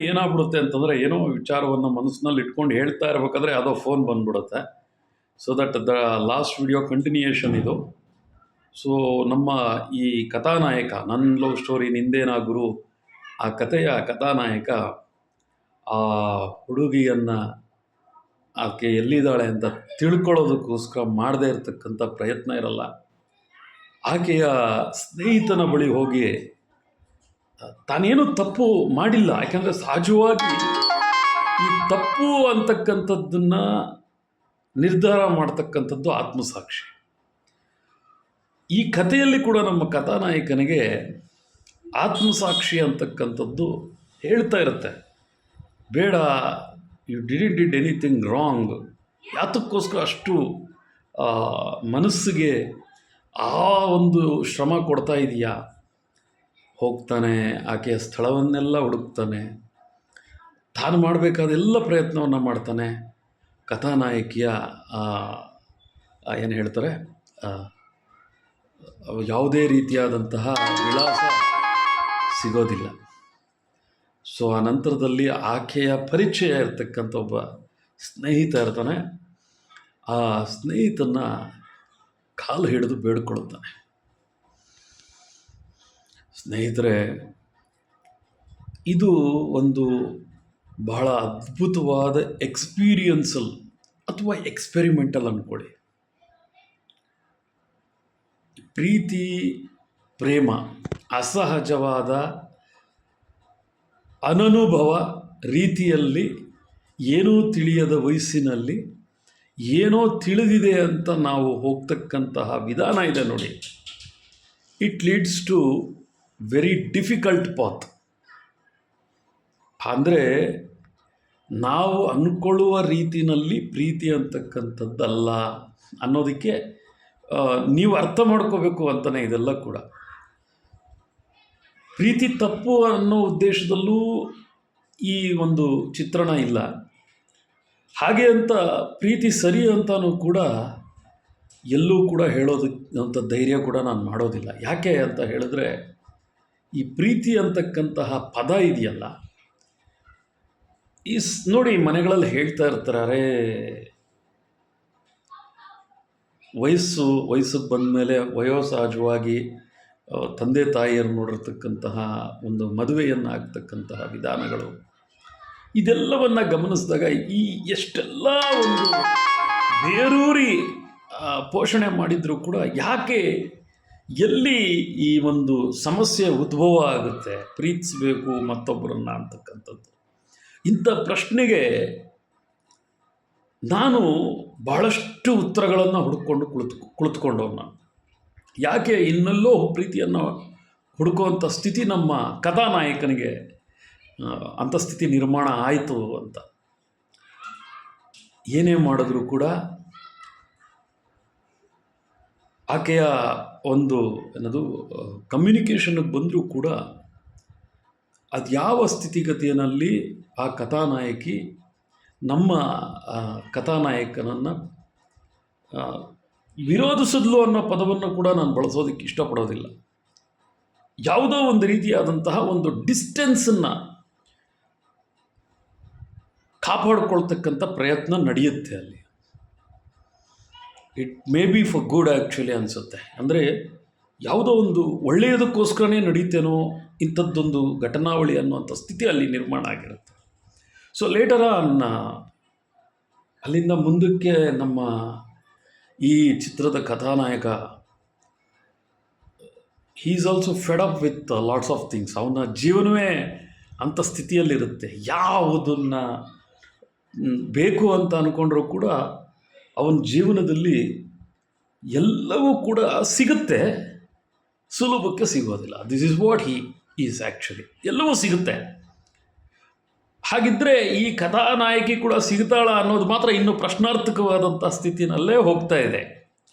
ಏನಾಗ್ಬಿಡುತ್ತೆ ಅಂತಂದರೆ ಏನೋ ವಿಚಾರವನ್ನು ಮನಸ್ಸಿನಲ್ಲಿ ಇಟ್ಕೊಂಡು ಹೇಳ್ತಾ ಇರಬೇಕಾದ್ರೆ ಯಾವುದೋ ಫೋನ್ ಬಂದ್ಬಿಡುತ್ತೆ. So that the last video continuation ಇದು. ಸೊ ನಮ್ಮ ಈ ಕಥಾನಾಯಕ, ನನ್ನ ಲವ್ ಸ್ಟೋರಿ ನಿಂದೇನಾ ಗುರು, ಆ ಕಥೆಯ ಕಥಾನಾಯಕ, ಆ ಹುಡುಗಿಯನ್ನು ಆಕೆ ಎಲ್ಲಿದ್ದಾಳೆ ಅಂತ ತಿಳ್ಕೊಳ್ಳೋದಕ್ಕೋಸ್ಕರ ಮಾಡದೇ ಇರತಕ್ಕಂಥ ಪ್ರಯತ್ನ ಇರಲ್ಲ. ಆಕೆಯ ಸ್ನೇಹಿತನ ಬಳಿ ಹೋಗಿ ತಾನೇನು ತಪ್ಪು ಮಾಡಿಲ್ಲ. ಯಾಕಂದರೆ ಸಹಜವಾಗಿ ಈ ತಪ್ಪು ಅಂತಕ್ಕಂಥದ್ದನ್ನ ನಿರ್ಧಾರ ಮಾಡ್ತಕ್ಕಂಥದ್ದು ಆತ್ಮಸಾಕ್ಷಿ. ಈ ಕಥೆಯಲ್ಲಿ ಕೂಡ ನಮ್ಮ ಕಥಾನಾಯಕನಿಗೆ ಆತ್ಮಸಾಕ್ಷಿ ಅಂತಕ್ಕಂಥದ್ದು ಹೇಳ್ತಾ ಇರುತ್ತೆ. ಬೇಡ you didn't did anything wrong ಯಾತಕ್ಕೋಸ್ಕರ ಅಷ್ಟು ಮನಸ್ಸಿಗೆ ಆ ಒಂದು ಶ್ರಮ ಕೊಡ್ತಾ ಇದೆಯಾ? ಹೋಗ್ತಾನೆ, ಆಕೆಯ ಸ್ಥಳವನ್ನೆಲ್ಲ ಹುಡುಕ್ತಾನೆ. ತಾನು ಮಾಡಬೇಕಾದ ಎಲ್ಲ ಪ್ರಯತ್ನವನ್ನು ಮಾಡ್ತಾನೆ. ಕಥಾನಾಯಕಿಯ ಏನು ಹೇಳ್ತಾರೆ? ಯಾವುದೇ ರೀತಿಯಾದಂತಹ ವಿಳಾಸ ಸಿಗೋದಿಲ್ಲ. ಸೊ, ಆ ನಂತರದಲ್ಲಿ ಆಕೆಯ ಪರಿಚಯ ಇರತಕ್ಕಂಥ ಒಬ್ಬ ಸ್ನೇಹಿತ ಇರ್ತಾನೆ. ಆ ಸ್ನೇಹಿತನ ಕಾಲು ಹಿಡಿದು ಬೇಡ್ಕೊಳ್ಳುತ್ತಾನೆ ಸ್ನೇಹಿತರೆ, ಇದು ಒಂದು ಬಹಳ ಅದ್ಭುತವಾದ ಎಕ್ಸ್ಪೀರಿಯನ್ಸಲ್ ಅಥವಾ ಎಕ್ಸ್ಪೆರಿಮೆಂಟಲ್ ಅಂದ್ಕೊಳ್ಳಿ ಪ್ರೀತಿ, ಪ್ರೇಮ, ಅಸಹಜವಾದ ಅನನುಭವ ರೀತಿಯಲ್ಲಿ ಏನೂ ತಿಳಿಯದ ವಯಸ್ಸಿನಲ್ಲಿ ಏನೋ ತಿಳಿದಿದೆ ಅಂತ ನಾವು ಹೋಗ್ತಕ್ಕಂತಹ ವಿಧಾನ ಇದೆ ನೋಡಿ. It leads to very difficult path ಅಂದರೆ ನಾವು ಅಂದ್ಕೊಳ್ಳುವ ರೀತಿಯಲ್ಲಿ ಪ್ರೀತಿ ಅಂತಕ್ಕಂಥದ್ದಲ್ಲ ಅನ್ನೋದಕ್ಕೆ ನೀವು ಅರ್ಥ ಮಾಡ್ಕೋಬೇಕು ಅಂತಲೇ ಇದೆಲ್ಲ ಕೂಡ. ಪ್ರೀತಿ ತಪ್ಪು ಅನ್ನೋ ಉದ್ದೇಶದಲ್ಲೂ ಈ ಒಂದು ಚಿತ್ರಣ ಇಲ್ಲ. ಹಾಗೆ ಅಂತ ಪ್ರೀತಿ ಸರಿ ಅಂತಲೂ ಕೂಡ ಎಲ್ಲೂ ಕೂಡ ಹೇಳೋದಕ್ಕೆ ಅಂಥ ಧೈರ್ಯ ಕೂಡ ನಾನು ಮಾಡೋದಿಲ್ಲ. ಯಾಕೆ ಅಂತ ಹೇಳಿದ್ರೆ ಈ ಪ್ರೀತಿ ಅಂತಕ್ಕಂತಹ ಪದ ಇದೆಯಲ್ಲ? ಈ ನೋಡಿ ಮನೆಗಳಲ್ಲಿ ಹೇಳ್ತಾ ಇರ್ತಾರೆ ವಯಸ್ಸು ವಯಸ್ಸಿಗೆ ಬಂದಮೇಲೆ ವಯೋಸಹಜವಾಗಿ ಆ, ತಂದೆ ತಾಯಿಯರು ನೋಡಿರ್ತಕ್ಕಂತಹ ಒಂದು ಮದುವೆಯನ್ನು ಆಗ್ತಕ್ಕಂತಹ ವಿಧಾನಗಳು. ಇದೆಲ್ಲವನ್ನು ಗಮನಿಸಿದಾಗ ಈ ಎಷ್ಟೆಲ್ಲ ಒಂದು ಬೇರೂರಿ ಪೋಷಣೆ ಮಾಡಿದರೂ ಕೂಡ ಯಾಕೆ ಎಲ್ಲಿ ಈ ಒಂದು ಸಮಸ್ಯೆ ಉದ್ಭವ ಆಗುತ್ತೆ, ಪ್ರೀತಿಸಬೇಕು ಮತ್ತೊಬ್ಬರನ್ನ ಅಂತಕ್ಕಂಥದ್ದು. ಇಂಥ ಪ್ರಶ್ನೆಗೆ ನಾನು ಬಹಳಷ್ಟು ಉತ್ತರಗಳನ್ನು ಹುಡುಕೊಂಡು ಕುಳಿತು ಕುಳಿತುಕೊಂಡವ್ ನಾನು. ಯಾಕೆ ಇನ್ನೆಲ್ಲೋ ಪ್ರೀತಿಯನ್ನು ಹುಡುಕುವಂಥ ಸ್ಥಿತಿ ನಮ್ಮ ಕಥಾನಾಯಕನಿಗೆ ಅಂಥ ಸ್ಥಿತಿ ನಿರ್ಮಾಣ ಆಯಿತು ಅಂತ. ಏನೇ ಮಾಡಿದ್ರೂ ಕೂಡ ಆಕೆಯ ಒಂದು ಏನದು ಕಮ್ಯುನಿಕೇಷನ್ಗೆ ಬಂದರೂ ಕೂಡ ಅದು ಯಾವ ಸ್ಥಿತಿಗತಿಯಲ್ಲಿ ಆ ಕಥಾನಾಯಕಿ ನಮ್ಮ ಕಥಾನಾಯಕನನ್ನು ವಿರೋಧಿಸಿದ್ಲು ಅನ್ನೋ ಪದವನ್ನು ಕೂಡ ನಾನು ಬಳಸೋದಕ್ಕೆ ಇಷ್ಟಪಡೋದಿಲ್ಲ. ಯಾವುದೋ ಒಂದು ರೀತಿಯಾದಂತಹ ಒಂದು ಡಿಸ್ಟೆನ್ಸನ್ನು ಕಾಪಾಡಿಕೊಳ್ತಕ್ಕಂಥ ಪ್ರಯತ್ನ ನಡೆಯುತ್ತೆ ಅಲ್ಲಿ. It may be for good actually ಅನಿಸುತ್ತೆ. ಅಂದರೆ ಯಾವುದೋ ಒಂದು ಒಳ್ಳೆಯದಕ್ಕೋಸ್ಕರನೇ ನಡೀತೇನೋ ಇಂಥದ್ದೊಂದು ಘಟನಾವಳಿ ಅನ್ನುವಂಥ ಸ್ಥಿತಿ ಅಲ್ಲಿ ನಿರ್ಮಾಣ ಆಗಿರುತ್ತೆ. ಸೊ ಲೇಟರ್ ಆನ್ ಅಲ್ಲಿಂದ ಮುಂದಕ್ಕೆ ನಮ್ಮ ಈ ಚಿತ್ರದ ಕಥಾನಾಯಕ he is also fed up with lots of things ಅವನ ಜೀವನವೇ ಅಂಥ ಸ್ಥಿತಿಯಲ್ಲಿರುತ್ತೆ. ಯಾವುದನ್ನು ಬೇಕು ಅಂತ ಅಂದ್ಕೊಂಡ್ರೂ ಕೂಡ ಅವನ ಜೀವನದಲ್ಲಿ ಎಲ್ಲವೂ ಕೂಡ ಸಿಗುತ್ತೆ. ಸುಲಭಕ್ಕೆ ಸಿಗೋದಿಲ್ಲ. This is what he is actually ಎಲ್ಲವೂ ಸಿಗುತ್ತೆ. ಹಾಗಿದ್ದರೆ ಈ ಕಥಾನಾಯಕಿ ಕೂಡ ಸಿಗ್ತಾಳ ಅನ್ನೋದು ಮಾತ್ರ ಇನ್ನೂ ಪ್ರಶ್ನಾರ್ಥಕವಾದಂಥ ಸ್ಥಿತಿನಲ್ಲೇ ಹೋಗ್ತಾ ಇದೆ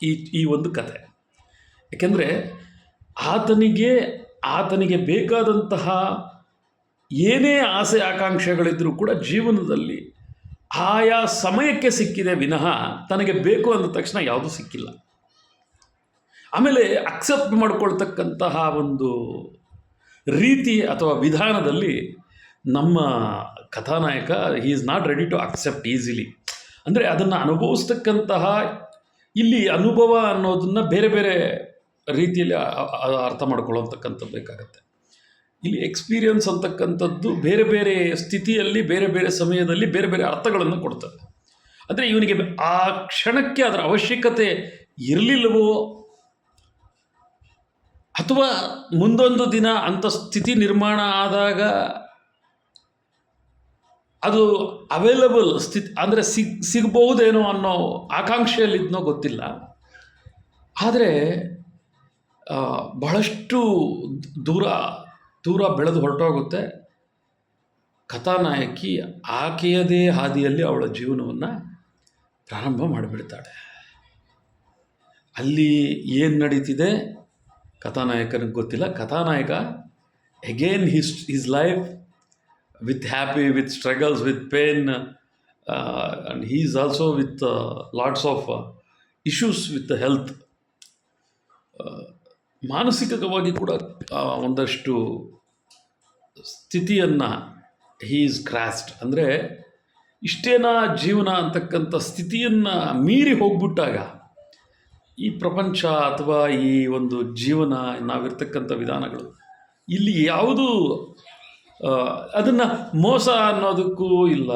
ಈ ಈ ಒಂದು ಕಥೆ. ಯಾಕೆಂದರೆ ಆತನಿಗೆ ಆತನಿಗೆ ಬೇಕಾದಂತಹ ಏನೇ ಆಸೆ ಆಕಾಂಕ್ಷೆಗಳಿದ್ದರೂ ಕೂಡ ಜೀವನದಲ್ಲಿ ಆಯಾ ಸಮಯಕ್ಕೆ ಸಿಕ್ಕಿದೆ ವಿನಃ ತನಗೆ ಬೇಕು ಅಂದ ತಕ್ಷಣ ಯಾವುದೂ ಸಿಕ್ಕಿಲ್ಲ. ಆಮೇಲೆ ಅಕ್ಸೆಪ್ಟ್ ಮಾಡ್ಕೊಳ್ತಕ್ಕಂತಹ ಒಂದು ರೀತಿ ಅಥವಾ ವಿಧಾನದಲ್ಲಿ ನಮ್ಮ ಕಥಾನಾಯಕ he is not ready to accept easily ಅಂದರೆ ಅದನ್ನು ಅನುಭವಿಸ್ತಕ್ಕಂತಹ ಇಲ್ಲಿ ಅನುಭವ ಅನ್ನೋದನ್ನು ಬೇರೆ ಬೇರೆ ರೀತಿಯಲ್ಲಿ ಅರ್ಥ ಮಾಡ್ಕೊಳ್ಳೋತಕ್ಕಂಥದ್ದು ಬೇಕಾಗತ್ತೆ. ಇಲ್ಲಿ ಎಕ್ಸ್ಪೀರಿಯನ್ಸ್ ಅಂತಕ್ಕಂಥದ್ದು ಬೇರೆ ಬೇರೆ ಸ್ಥಿತಿಯಲ್ಲಿ, ಬೇರೆ ಬೇರೆ ಸಮಯದಲ್ಲಿ ಬೇರೆ ಬೇರೆ ಅರ್ಥಗಳನ್ನು ಕೊಡ್ತದೆ. ಅಂದರೆ ಇವನಿಗೆ ಆ ಕ್ಷಣಕ್ಕೆ ಅದರ ಅವಶ್ಯಕತೆ ಇರಲಿಲ್ಲವೋ? ಅಥವಾ ಮುಂದೊಂದು ದಿನ ಅಂಥ ಸ್ಥಿತಿ ನಿರ್ಮಾಣ ಆದಾಗ ಅದು ಅವೈಲಬಲ್ ಸ್ಥಿತಿ, ಅಂದರೆ ಸಿಗ್, ಸಿಗ್ಬಹುದೇನೋ ಅನ್ನೋ ಆಕಾಂಕ್ಷೆಯಲ್ಲಿದ್ನೋ ಗೊತ್ತಿಲ್ಲ. ಆದರೆ ಬಹಳಷ್ಟು ದೂರ ದೂರ ಬೆಳೆದು ಹೊರಟೋಗುತ್ತೆ. ಕಥಾನಾಯಕಿ ಆಕೆಯದೇ ಹಾದಿಯಲ್ಲಿ ಅವಳ ಜೀವನವನ್ನು ಪ್ರಾರಂಭ ಮಾಡಿಬಿಡ್ತಾಳೆ. ಅಲ್ಲಿ ಏನು ನಡೀತಿದೆ? ಕಥಾನಾಯಕನಿಗೆ ಗೊತ್ತಿಲ್ಲ. ಕಥಾನಾಯಕ again his his life with happy with struggles with pain and he is also with lots of issues with health ಮಾನಸಿಕವಾಗಿ ಕೂಡ ಒಂದಷ್ಟು ಸ್ಥಿತಿಯನ್ನು ಈಸ್ ಕ್ರಾಸ್ಡ್ ಅಂದರೆ ಇಷ್ಟೇನಾ ಜೀವನ ಅಂತಕ್ಕಂಥ ಸ್ಥಿತಿಯನ್ನು ಮೀರಿ ಹೋಗ್ಬಿಟ್ಟಾಗ ಈ ಪ್ರಪಂಚ ಅಥವಾ ಈ ಒಂದು ಜೀವನ ನಾವಿರ್ತಕ್ಕಂಥ ವಿಧಾನಗಳು ಇಲ್ಲಿ ಯಾವುದು ಅದನ್ನು ಮೋಸ ಅನ್ನೋದಕ್ಕೂ ಇಲ್ಲ.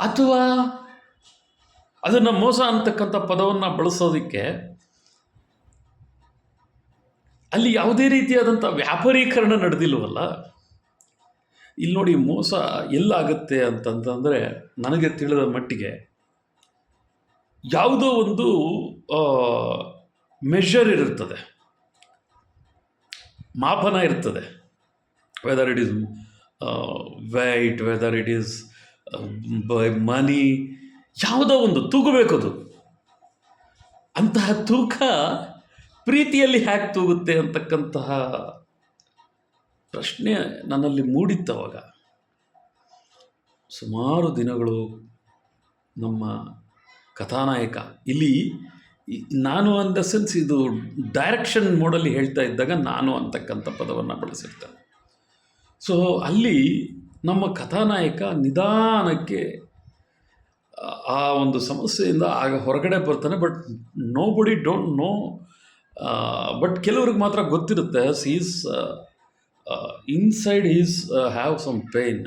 ಅಥವಾ ಅದನ್ನು ಮೋಸ ಅಂತಕ್ಕಂಥ ಪದವನ್ನು ಬಳಸೋದಕ್ಕೆ ಅಲ್ಲಿ ಯಾವುದೇ ರೀತಿಯಾದಂಥ ವ್ಯಾಪಾರೀಕರಣ ನಡೆದಿಲ್ವಲ್ಲ ಇಲ್ಲಿ ನೋಡಿ ಮೋಸ ಎಲ್ಲಾಗುತ್ತೆ ಅಂತಂತಂದರೆ ನನಗೆ ತಿಳಿದ ಮಟ್ಟಿಗೆ ಯಾವುದೋ ಒಂದು ಮೆಷರ್ ಇರುತ್ತದೆ. ಮಾಪನ ಇರ್ತದೆ. Whether it is weight whether it is by money ಯಾವುದೋ ಒಂದು ತೂಗಬೇಕದು ಅಂತಹ ತೂಕ ಪ್ರೀತಿಯಲ್ಲಿ ಹ್ಯಾಕ್ ತೂಗುತ್ತೆ ಅಂತಕ್ಕಂತಹ ಪ್ರಶ್ನೆ ನನ್ನಲ್ಲಿ ಮೂಡಿತ್ತು ಅವಾಗ. ಸುಮಾರು ದಿನಗಳು ನಮ್ಮ ಕಥಾನಾಯಕ, ಇಲ್ಲಿ ನಾನು ಅನ್ ದ ಸೆನ್ಸ್ ಇದು ಡೈರೆಕ್ಷನ್ ಮೋಡಲ್ಲಿ ಹೇಳ್ತಾ ಇದ್ದಾಗ ನಾನು ಅಂತಕ್ಕಂಥ ಪದವನ್ನು ಬಳಸಿರ್ತೇನೆ ಸೊ ಅಲ್ಲಿ ನಮ್ಮ ಕಥಾನಾಯಕ ನಿಧಾನಕ್ಕೆ, ಆ ಒಂದು ಸಮಸ್ಯೆಯಿಂದ ಆಗ ಹೊರಗಡೆ ಬರ್ತಾನೆ but nobody don't know but ಕೆಲವ್ರಿಗೆ ಮಾತ್ರ ಗೊತ್ತಿರುತ್ತೆ is inside is have some pain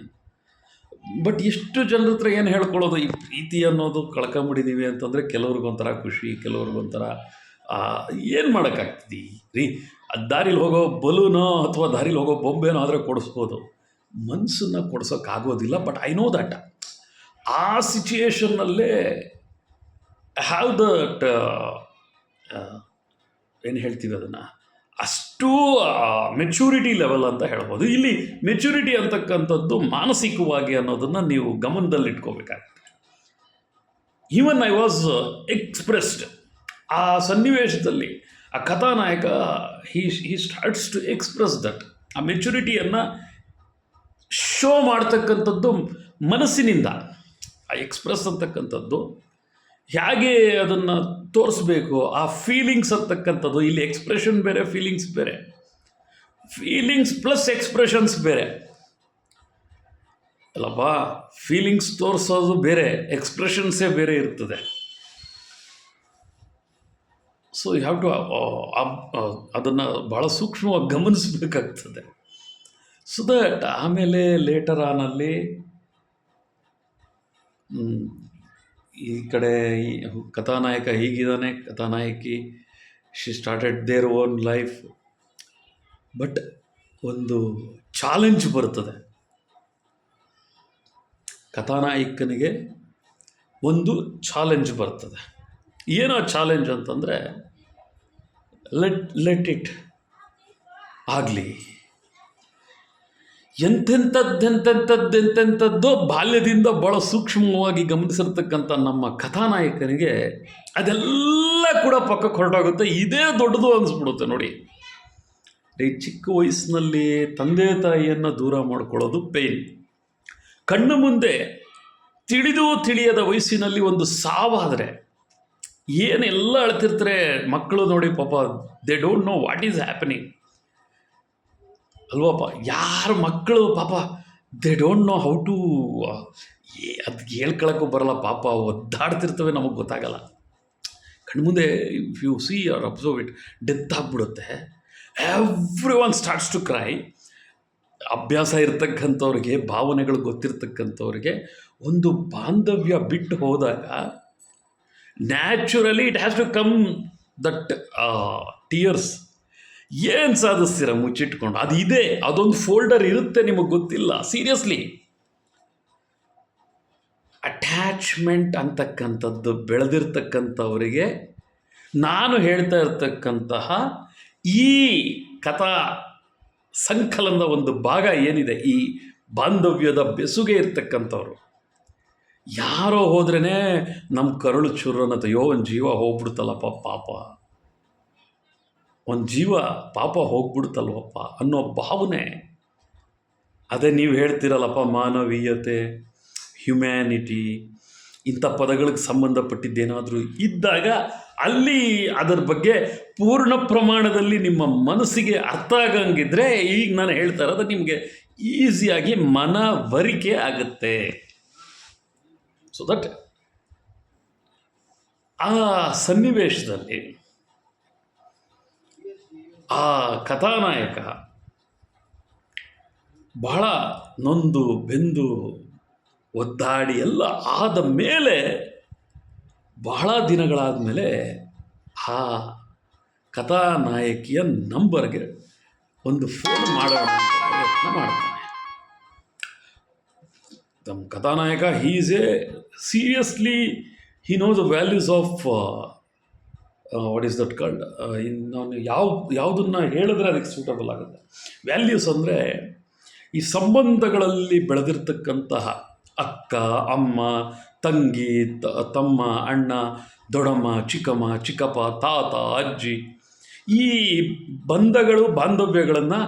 but ಎಷ್ಟು ಜನರ ಹತ್ರ ಏನು ಹೇಳ್ಕೊಳ್ಳೋದು, ಈ ಪ್ರೀತಿ ಅನ್ನೋದು ಕಳ್ಕೊಂಬಿಟ್ಟಿದ್ದೀವಿ ಅಂತಂದರೆ ಕೆಲವ್ರಿಗೊಂಥರ ಖುಷಿ ಕೆಲವ್ರಿಗೊಂಥರ ಏನು ಮಾಡೋಕ್ಕಾಗ್ತದೆ? ರೀ, ಅದು ದಾರಿಲಿ ಹೋಗೋ ಬಲೂನೋ ಅಥವಾ ದಾರಿಲಿ ಹೋಗೋ ಬೊಂಬೆನೋ ಆದರೆ ಕೊಡಿಸ್ಬೋದು. ಮನಸ್ಸನ್ನು ಕೊಡ್ಸೋಕ್ಕಾಗೋದಿಲ್ಲ ಬಟ್ ಐ ನೋ ದಟ್ ಆ ಸಿಚುಯೇಷನ್ನಲ್ಲೇ ಹ್ಯಾವ್ ದಟ್ ಏನು ಹೇಳ್ತೀವಿ ಅದನ್ನು? ಅಷ್ಟು ಮೆಚುರಿಟಿ ಲೆವೆಲ್ ಅಂತ ಹೇಳ್ಬೋದು. ಇಲ್ಲಿ ಮೆಚುರಿಟಿ ಅಂತಕ್ಕಂಥದ್ದು ಮಾನಸಿಕವಾಗಿ ಅನ್ನೋದನ್ನು ನೀವು ಗಮನದಲ್ಲಿಟ್ಕೋಬೇಕಾಗುತ್ತೆ. ಈವನ್ ಐ ವಾಸ್ ಎಕ್ಸ್ಪ್ರೆಸ್ಡ್ ಆ ಸನ್ನಿವೇಶದಲ್ಲಿ ಆ ಕಥಾನಾಯಕ he he starts to express that ಆ ಮೆಚುರಿಟಿಯನ್ನು ಶೋ ಮಾಡ್ತಕ್ಕಂಥದ್ದು ಮನಸ್ಸಿನಿಂದ. ಆ ಎಕ್ಸ್ಪ್ರೆಸ್ ಅಂತಕ್ಕಂಥದ್ದು. ಹೇಗೆ ಅದನ್ನು ತೋರಿಸ್ಬೇಕು, ಆ ಫೀಲಿಂಗ್ಸ್ ಅಂತಕ್ಕಂಥದ್ದು. ಇಲ್ಲಿ ಎಕ್ಸ್ಪ್ರೆಷನ್ ಬೇರೆ ಫೀಲಿಂಗ್ಸ್ ಬೇರೆ. ಫೀಲಿಂಗ್ಸ್ ಪ್ಲಸ್ ಎಕ್ಸ್ಪ್ರೆಷನ್ಸ್ ಬೇರೆ. ಅಲ್ಲಪ್ಪ ಫೀಲಿಂಗ್ಸ್ ತೋರಿಸೋದು ಬೇರೆ ಎಕ್ಸ್ಪ್ರೆಷನ್ಸೇ ಬೇರೆ ಇರ್ತದೆ. ಸೊ ಯು ಹ್ಯಾವ್ ಟು ಅದನ್ನು ಭಾಳ ಸೂಕ್ಷ್ಮವಾಗಿ ಗಮನಿಸಬೇಕಾಗ್ತದೆ. ಸೊ ದಟ್ ಆಮೇಲೆ ಲೇಟರ್ ಆನಲ್ಲಿ ಈ ಕಡೆ ಕಥಾನಾಯಕ ಹೀಗಿದ್ದಾನೆ, ಕಥಾನಾಯಕಿ she started their own life but ಒಂದು ಚಾಲೆಂಜ್ ಬರ್ತದೆ ಕಥಾನಾಯಕನಿಗೆ ಒಂದು ಚಾಲೆಂಜ್ ಬರ್ತದೆ ಏನೋ ಚಾಲೆಂಜ್ ಅಂತಂದರೆ ಲೆಟ್ ಲೆಟ್ ಇಟ್ ಆಗಲಿ. ಎಂತೆಂಥದ್ದೆಂತೆಂಥದ್ದೆಂತೆಂಥದ್ದೋ ಬಾಲ್ಯದಿಂದ ಭಾಳ ಸೂಕ್ಷ್ಮವಾಗಿ ಗಮನಿಸಿರ್ತಕ್ಕಂಥ ನಮ್ಮ ಕಥಾನಾಯಕನಿಗೆ ಅದೆಲ್ಲ ಕೂಡ ಪಕ್ಕಕ್ಕೆ ಹೊರಟೋಗುತ್ತೆ ಇದೇ ದೊಡ್ಡದು ಅನಿಸ್ಬಿಡುತ್ತೆ ನೋಡಿ. ಈ ಚಿಕ್ಕ ವಯಸ್ಸಿನಲ್ಲಿ ತಂದೆ ತಾಯಿಯನ್ನು ದೂರ ಮಾಡ್ಕೊಳ್ಳೋದು ಪೇನ್ ಕಣ್ಣು ಮುಂದೆ ತಿಳಿದು ತಿಳಿಯದ ವಯಸ್ಸಿನಲ್ಲಿ ಒಂದು ಸಾವಾದರೆ. ಏನೆಲ್ಲ ಅಳ್ತಿರ್ತಾರೆ ಮಕ್ಕಳು ನೋಡಿ ಪಾಪ they don't know what is happening ಅಲ್ವಪ್ಪ, ಯಾರ ಮಕ್ಕಳು, ಪಾಪ they don't know how to ಅದು ಹೇಳ್ಕೊಳಕ್ಕೂ ಬರಲ್ಲ, ಪಾಪ, ಒದ್ದಾಡ್ತಿರ್ತವೆ ನಮಗೆ ಗೊತ್ತಾಗಲ್ಲ. ಕಣ್ಮುಂದೆ if you see or observe it death ಆಗಿಬಿಡುತ್ತೆ. Every one starts to cry ಅಭ್ಯಾಸ ಇರ್ತಕ್ಕಂಥವ್ರಿಗೆ, ಭಾವನೆಗಳು ಗೊತ್ತಿರ್ತಕ್ಕಂಥವ್ರಿಗೆ ಒಂದು ಬಾಂಧವ್ಯ ಬಿಟ್ಟು ಹೋದಾಗ naturally it has to come that tears ಏನು ಸಾಧಿಸ್ತೀರ? ಮುಚ್ಚಿಟ್ಕೊಂಡು. ಅದು ಇದೆ. ಅದೊಂದು ಫೋಲ್ಡರ್ ಇರುತ್ತೆ ನಿಮಗೆ ಗೊತ್ತಿಲ್ಲ. ಸೀರಿಯಸ್ಲಿ ಅಟ್ಯಾಚ್ಮೆಂಟ್ ಅಂತಕ್ಕಂಥದ್ದು ಬೆಳೆದಿರ್ತಕ್ಕಂಥವರಿಗೆ ನಾನು ಹೇಳ್ತಾ ಇರ್ತಕ್ಕಂತಹ ಈ ಕಥಾ ಸಂಕಲನದ ಒಂದು ಭಾಗ ಏನಿದೆ? ಈ ಬಾಂಧವ್ಯದ ಬೆಸುಗೆ ಇರ್ತಕ್ಕಂಥವ್ರು. ಯಾರೋ ಹೋದ್ರೇ ನಮ್ಮ ಕರುಳು ಚುರು ಯೋ, ಒಂದು ಜೀವ ಹೋಗ್ಬಿಡ್ತಲ್ಲಪ್ಪ, ಪಾಪ. ಒಂದು ಜೀವ ಪಾಪ ಹೋಗ್ಬಿಡ್ತಲ್ವಪ್ಪ ಅನ್ನೋ ಭಾವನೆ. ಅದೇ ನೀವು ಹೇಳ್ತೀರಲ್ಲಪ್ಪ ಮಾನವೀಯತೆ ಹ್ಯುಮ್ಯಾನಿಟಿ ಇಂಥ ಪದಗಳಿಗೆ ಸಂಬಂಧಪಟ್ಟಿದ್ದೇನಾದರೂ ಇದ್ದಾಗ ಅಲ್ಲಿ ಅದರ ಬಗ್ಗೆ ಪೂರ್ಣ ಪ್ರಮಾಣದಲ್ಲಿ ನಿಮ್ಮ ಮನಸ್ಸಿಗೆ ಅರ್ಥ ಆಗಂಗಿದ್ರೆ ಈಗ ನಾನು ಹೇಳ್ತಾ ಇರೋದು ನಿಮಗೆ ಈಸಿಯಾಗಿ ಮನವರಿಕೆ ಆಗುತ್ತೆ. ಸೊ ದಟ್ ಆ ಸನ್ನಿವೇಶದಲ್ಲಿ ಆ ಕಥಾನಾಯಕ ಬಹಳ ನೊಂದು ಬೆಂದು ಒದ್ದಾಡಿ ಎಲ್ಲ ಆದ ಮೇಲೆ ಬಹಳ ದಿನಗಳಾದ ಮೇಲೆ ಆ ಕಥಾನಾಯಕಿಯ ನಂಬರ್ಗೆ ಒಂದು ಫೋನ್ ಮಾಡೋಣ ಪ್ರಯತ್ನ ಮಾಡ್ತಾನೆ. ನಮ್ಮ ಕಥಾನಾಯಕ he is a seriously he know the values of what is that called ಇನ್ನೊಂದು ಯಾವ, ಯಾವುದನ್ನು ಹೇಳಿದ್ರೆ ಅದಕ್ಕೆ ಸೂಟಬಲ್ ಆಗುತ್ತೆ. ವ್ಯಾಲ್ಯೂಸ್ ಅಂದರೆ ಈ ಸಂಬಂಧಗಳಲ್ಲಿ ಬೆಳೆದಿರ್ತಕ್ಕಂತಹ ಅಕ್ಕ, ಅಮ್ಮ, ತಂಗಿ ತಮ್ಮ, ಅಣ್ಣ ದೊಡಮ್ಮ ಚಿಕ್ಕಮ್ಮ, ಚಿಕ್ಕಪ್ಪ, ತಾತ, ಅಜ್ಜಿ ಈ ಬಂಧಗಳು, ಬಾಂಧವ್ಯಗಳನ್ನು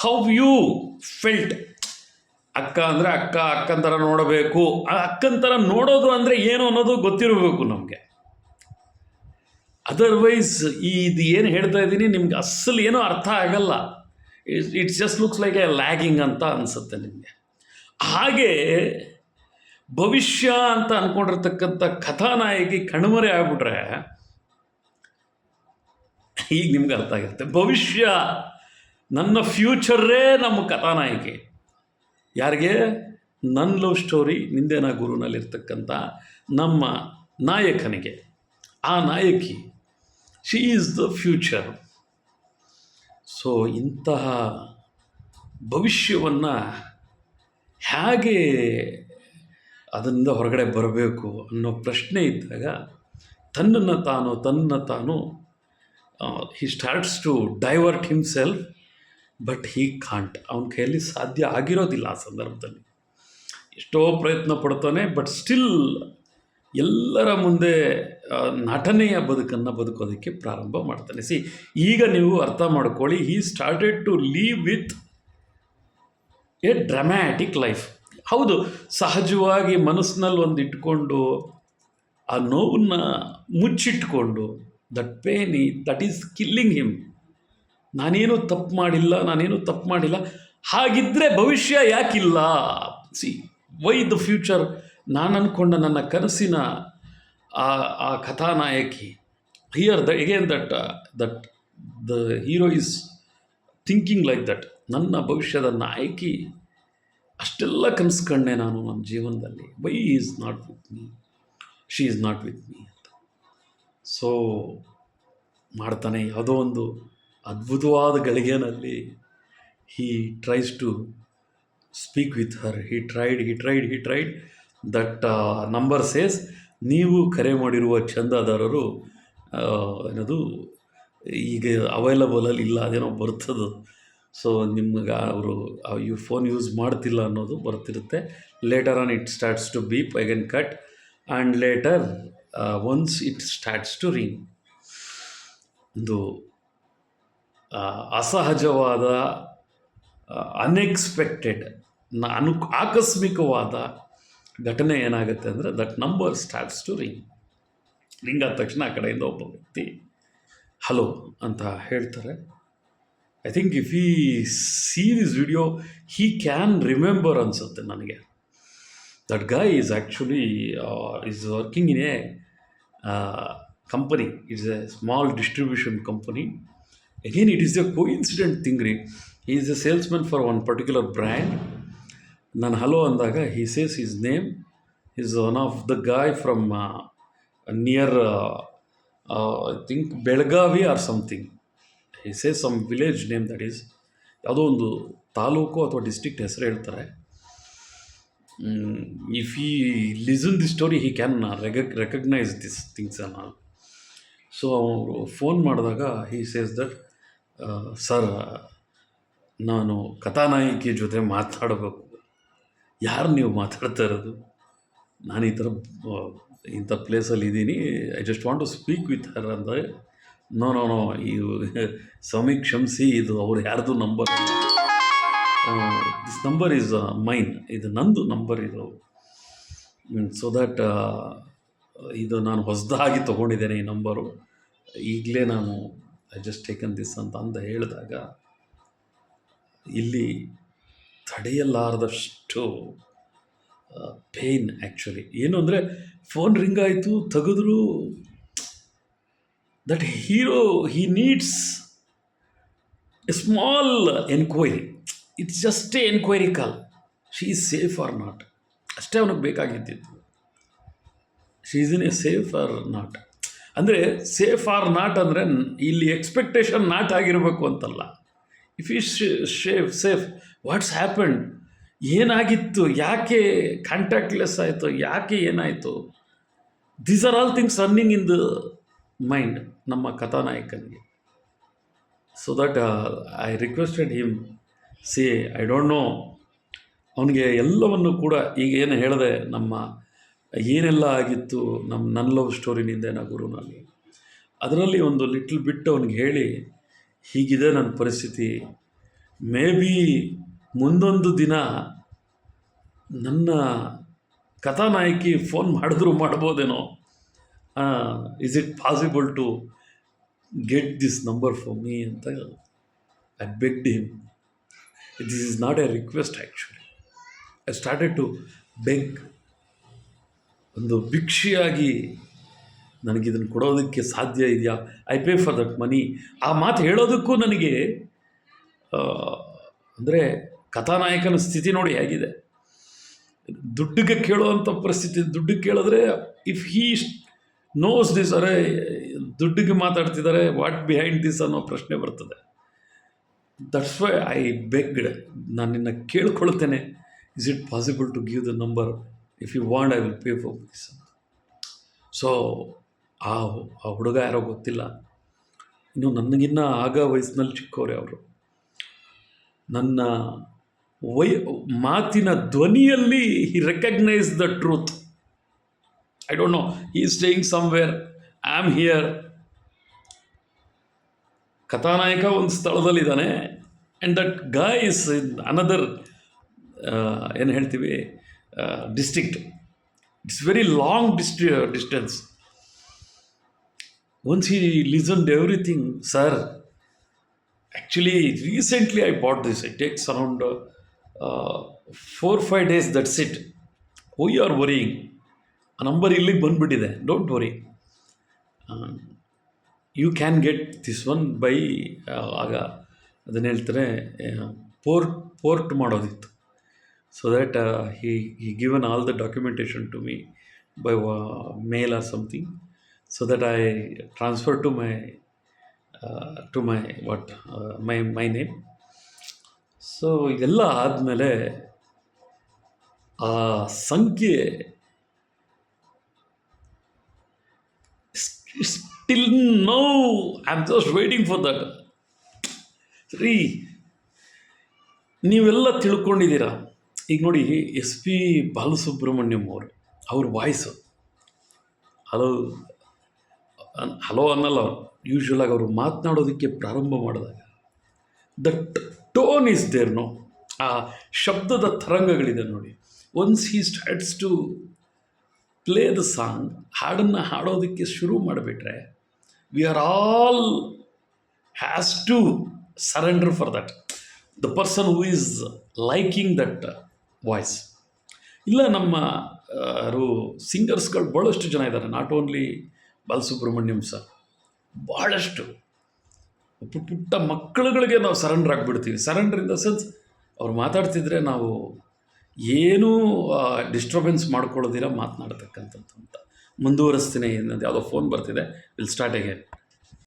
ಹೌ ಯು ಫೆಲ್ಟ್ ಅಕ್ಕ ಅಂದರೆ ಅಕ್ಕ ಅಕ್ಕನ ಥರ ನೋಡಬೇಕು. ಆ ಅಕ್ಕನ ಥರ ನೋಡೋದು ಅಂದರೆ ಏನು ಅನ್ನೋದು ಗೊತ್ತಿರಬೇಕು ನಮಗೆ. ಅದರ್ವೈಸ್ ಇದು ಏನು ಹೇಳ್ತಾ ಇದ್ದೀನಿ, ನಿಮ್ಗೆ ಅಸಲು ಏನೂ ಅರ್ಥ ಆಗಲ್ಲ. It's just looks like a lagging ಅಂತ ಅನಿಸುತ್ತೆ ನಿಮಗೆ. ಹಾಗೆ ಭವಿಷ್ಯ ಅಂತ ಅಂದ್ಕೊಂಡಿರ್ತಕ್ಕಂಥ ಕಥಾನಾಯಕಿ ಕಣ್ಮರೆ ಆಗ್ಬಿಟ್ರೆ, ಈಗ ನಿಮ್ಗೆ ಅರ್ಥ ಆಗಿರುತ್ತೆ ಭವಿಷ್ಯ ನನ್ನ ಫ್ಯೂಚರೇ ನಮ್ಮ ಕಥಾನಾಯಕಿ. ಯಾರಿಗೆ? ನನ್ನ ಲವ್ ಸ್ಟೋರಿ ನಿಂದೇನ ಗುರುನಲ್ಲಿರ್ತಕ್ಕಂಥ ನಮ್ಮ ನಾಯಕನಿಗೆ. ಆ ನಾಯಕಿ she is the future so ಇಂತಹ ಭವಿಷ್ಯವನ್ನು ಹೇಗೆ ಅದರಿಂದ ಹೊರಗಡೆ ಬರಬೇಕು ಅನ್ನೋ ಪ್ರಶ್ನೆ ಇದ್ದಾಗ ತನ್ನನ್ನು ತಾನು ತನ್ನ ತಾನು he starts to divert himself but he can't ಅವನ ಕೈಯಲ್ಲಿ ಸಾಧ್ಯ ಆಗಿರೋದಿಲ್ಲ ಆ ಸಂದರ್ಭದಲ್ಲಿ. ಎಷ್ಟೋ ಪ್ರಯತ್ನ ಪಡ್ತಾನೆ ಬಟ್ ಸ್ಟಿಲ್ ಎಲ್ಲರ ಮುಂದೆ ನಟನೆಯ ಬದುಕನ್ನು ಬದುಕೋದಕ್ಕೆ ಪ್ರಾರಂಭ ಮಾಡ್ತಾನೆ ಸಿ ಈಗ ನೀವು ಅರ್ಥ ಮಾಡ್ಕೊಳ್ಳಿ he started to leave with a dramatic life ಹೌದು, ಸಹಜವಾಗಿ ಮನಸ್ಸಿನಲ್ಲಿ ಒಂದು ಇಟ್ಕೊಂಡು, ಆ ನೋವನ್ನು ಮುಚ್ಚಿಟ್ಕೊಂಡು that pain that is killing him ನಾನೇನು ತಪ್ಪು ಮಾಡಿಲ್ಲ, ನಾನೇನು ತಪ್ಪು ಮಾಡಿಲ್ಲ ಹಾಗಿದ್ದರೆ ಭವಿಷ್ಯ ಯಾಕಿಲ್ಲ? ಸಿ ವೈ ದ ಫ್ಯೂಚರ್ ನಾನು ಅಂದ್ಕೊಂಡ ನನ್ನ ಕನಸಿನ ಆ ಆ ಕಥಾನಾಯಕಿ here the again that that the hero is thinking like that ನನ್ನ ಭವಿಷ್ಯದ ನಾಯಕಿ, ಅಷ್ಟೆಲ್ಲ ಕನಸು ಕಂಡೆ ನಾನು ನನ್ನ ಜೀವನದಲ್ಲಿ. By is not with me she is not with me ಅಂತ. ಸೊ ಮಾಡ್ತಾನೆ ಯಾವುದೋ ಒಂದು ಅದ್ಭುತವಾದ ಗಳಿಗೆನಲ್ಲಿ he tries to speak with her he tried he tried he tried that number says ನೀವು ಕರೆ ಮಾಡಿರುವ ಚಂದಾದಾರರು ಏನದು, ಈಗ ಅವೈಲಬಲಲ್ಲಿ ಇಲ್ಲ, ಅದೇನೋ ಬರ್ತದೆ ಸೊ ನಿಮ್ಗೆ ಅವರು ಯು ಫೋನ್ ಯೂಸ್ ಮಾಡ್ತಿಲ್ಲ ಅನ್ನೋದು ಬರ್ತಿರುತ್ತೆ. Later on it starts to beep again cut and later once it starts to ring ಒಂದು ಅಸಹಜವಾದ ಅನ್ಎಕ್ಸ್ಪೆಕ್ಟೆಡ್ ಅನು, ಆಕಸ್ಮಿಕವಾದ ಘಟನೆ ಏನಾಗುತ್ತೆ ಅಂದರೆ that number starts to ring ring ಆದ ತಕ್ಷಣ ಆ ಕಡೆಯಿಂದ ಒಬ್ಬ ವ್ಯಕ್ತಿ ಹಲೋ ಅಂತ ಹೇಳ್ತಾರೆ. I think if he see this video he can remember ಅನಿಸುತ್ತೆ ನನಗೆ. That guy is actually is working in a company it's a small distribution company again it is a coincident thing ರೀ is a salesman for one particular brand ನಾನು hello ಅಂದಾಗ he says is name is one of the guy from near I think Belagavi or something he says some village name that is ಯಾವುದೋ ಒಂದು ತಾಲೂಕು ಅಥವಾ district ಹೆಸರು ಹೇಳ್ತಾರೆ. If he listen the story he can ರೆಗ recognise this things ಅನ್ನ so ಅವರು phone ಮಾಡಿದಾಗ he says that sir ನಾನು ಕಥಾನಾಯಕಿ ಜೊತೆ ಮಾತಾಡಬೇಕು. ಯಾರು ನೀವು ಮಾತಾಡ್ತಾ ಇರೋದು? ನಾನು ಈ ಥರ ಇಂಥ ಪ್ಲೇಸಲ್ಲಿ ಇದ್ದೀನಿ. I just want to speak with her ಅಂದರೆ ನೋ ನೋ ನೋ ಇದು ಸ್ವಾಮಿ ಕ್ಷಮಿಸಿ, ಇದು ಅವ್ರು ಯಾರ್ದು number this number is mine ಇದು ನಂದು ನಂಬರ್ ಇದು. ಸೊ ದಟ್ ಇದು ನಾನು ಹೊಸದಾಗಿ ತೊಗೊಂಡಿದ್ದೇನೆ ಈ ನಂಬರು ಈಗಲೇ ನಾನು ಐ ಜಸ್ಟ್ ಟೇಕನ್ ದಿಸ್ ಅಂತ ಅಂದ ಹೇಳಿದಾಗ, ಇಲ್ಲಿ ತಡೆಯಲಾರದಷ್ಟು ಪೇನ್ ಆ್ಯಕ್ಚುಲಿ ಏನು ಅಂದರೆ ಫೋನ್ ರಿಂಗ್ ಆಯಿತು, ತೆಗೆದ್ರು that hero he needs a small enquiry it's just a enquiry call she is safe or not ಅಷ್ಟೇ ಅವನಿಗೆ ಬೇಕಾಗಿದ್ದಿತ್ತು she is in a safe or not ಅಂದರೆ ಸೇಫ್ ಆರ್ ನಾಟ್ ಅಂದರೆ, ಇಲ್ಲಿ expectation not ಆಗಿರಬೇಕು ಅಂತಲ್ಲ. If you safe safe what's happen ಏನಾಗಿತ್ತು? ಯಾಕೆ contactless ಆಯಿತು? ಯಾಕೆ ಏನಾಯಿತು? These are all things running in the mind ನಮ್ಮ ಕಥಾನಾಯಕನಿಗೆ. So that I requested him see I don't know ಅವನಿಗೆ ಎಲ್ಲವನ್ನು ಕೂಡ ಈಗ ಏನು ಹೇಳಿದೆ? ನಮ್ಮ ಏನೆಲ್ಲ ಆಗಿತ್ತು? ನಮ್ಮ ನನ್ನ ಲವ್ ಸ್ಟೋರಿನಿಂದ ನಾ ಗುರುನಲ್ಲಿ ಅದರಲ್ಲಿ ಒಂದು ಲಿಟ್ಲ್ ಬಿಟ್ಟು ಅವನಿಗೆ ಹೇಳಿ ಹೀಗಿದೆ ನನ್ನ ಪರಿಸ್ಥಿತಿ. ಮೇ ಬಿ ಮುಂದೊಂದು ದಿನ ನನ್ನ ಕಥಾನಾಯಕಿ ಫೋನ್ ಮಾಡಿದ್ರು ಮಾಡ್ಬೋದೇನೋ. Is it possible to get this number for me ಅಂತ I begged him this is not a request actually I started to beg ಒಂದು ಭಿಕ್ಷೆಯಾಗಿ ನನಗಿದನ್ನು ಕೊಡೋದಕ್ಕೆ ಸಾಧ್ಯ ಇದೆಯಾ? I pay for that money ಆ ಮಾತು ಹೇಳೋದಕ್ಕೂ ನನಗೆ ಅಂದರೆ ಕಥಾನಾಯಕನ ಸ್ಥಿತಿ ನೋಡಿ ಹೇಗಿದೆ. ದುಡ್ಡಿಗೆ ಕೇಳುವಂಥ ಪರಿಸ್ಥಿತಿ ದುಡ್ಡಿಗೆ ಕೇಳಿದ್ರೆ ಇಫ್ ಹೀ ನೋಸ್ ದಿಸ್ ಅರೆ, ದುಡ್ಡಿಗೆ ಮಾತಾಡ್ತಿದ್ದಾರೆ ವಾಟ್ ಬಿಹೈಂಡ್ ದಿಸ್ ಅನ್ನೋ ಪ್ರಶ್ನೆ ಬರ್ತದೆ. ದಟ್ಸ್ ವೈ ಐ ಬೆಗ್ಡ್ ನಾನು ನಿನ್ನ ಕೇಳ್ಕೊಳ್ತೇನೆ. Is it possible to give the number if you want I will pay for this so ಆ ಆ ಹುಡುಗ ಯಾರೋ ಗೊತ್ತಿಲ್ಲ. ಇನ್ನು ನನಗಿನ್ನ ಆಗ ವಯಸ್ಸಿನಲ್ಲಿ ಚಿಕ್ಕವರೇ ಅವರು. ನನ್ನ ವೈ, ಮಾತಿನ ಧ್ವನಿಯಲ್ಲಿ he recognise the truth I don't know he staying somewhere I am here ಕಥಾನಾಯಕ ಒಂದು ಸ್ಥಳದಲ್ಲಿದ್ದಾನೆ. And that guy is in another ಏನು ಹೇಳ್ತೀವಿ district it's very long ಡಿಸ್ಟಿ distance once he listen everything sir actually recently I bought this it takes around four five days that's it you are worrying ಆ number ಇಲ್ಲಿಗೆ ಬಂದುಬಿಟ್ಟಿದೆ. Don't worry you can get this one by ಆಗ ಅದನ್ನು ಹೇಳ್ತಾರೆ port port ಮಾಡೋದಿತ್ತು. So that he he given all the documentation to me by mail or something so that I transfer to my to my what my my name so ಇದೆಲ್ಲ ಆದಮೇಲೆ ಆ ಸಂಖ್ಯೆ still no I am just waiting for that ರೀ, ನೀವೆಲ್ಲ ತಿಳ್ಕೊಂಡಿದ್ದೀರಾ? ಈಗ ನೋಡಿ, S P Balasubrahmanyam ಅವರು, ಅವ್ರ ವಾಯ್ಸು ಹಲೋ ಹಲೋ ಅನ್ನಲ್ಲ ಯೂಶ್ವಲಾಗಿ ಅವರು ಮಾತನಾಡೋದಕ್ಕೆ ಪ್ರಾರಂಭ ಮಾಡಿದಾಗ the tone is there no ಆ ಶಬ್ದದ ತರಂಗಗಳಿದೆ ನೋಡಿ. Once he starts to play the song ಹಾಡನ್ನು ಹಾಡೋದಕ್ಕೆ ಶುರು ಮಾಡಿಬಿಟ್ರೆ we are all has to surrender for that the person who is liking that voice ಇಲ್ಲ ನಮ್ಮ ಯಾರು ಸಿಂಗರ್ಸ್ಗಳು ಭಾಳಷ್ಟು ಜನ ಇದ್ದಾರೆ. ನಾಟ್ ಓನ್ಲಿ ಬಾಲಸುಬ್ರಹ್ಮಣ್ಯಂ ಸರ್ ಭಾಳಷ್ಟು ಪುಟ್ಟ ಪುಟ್ಟ ಮಕ್ಕಳುಗಳಿಗೆ ನಾವು ಸರೆಂಡರ್ ಆಗಿಬಿಡ್ತೀವಿ. ಸರೆಂಡರ್ ಇನ್ ದ ಸೆನ್ಸ್ ಅವ್ರು ಮಾತಾಡ್ತಿದ್ರೆ ನಾವು ಏನೂ ಡಿಸ್ಟರ್ಬೆನ್ಸ್ ಮಾಡ್ಕೊಳ್ಳೋದಿಲ್ಲ, ಮಾತನಾಡ್ತಕ್ಕಂಥದ್ದು ಅಂತ. ಮುಂದುವರಿಸ್ತೀನಿ ಏನಂತ ಯಾವುದೋ ಫೋನ್ ಬರ್ತಿದೆ ವಿಲ್ ಸ್ಟಾರ್ಟ್ ಅಗೇನ್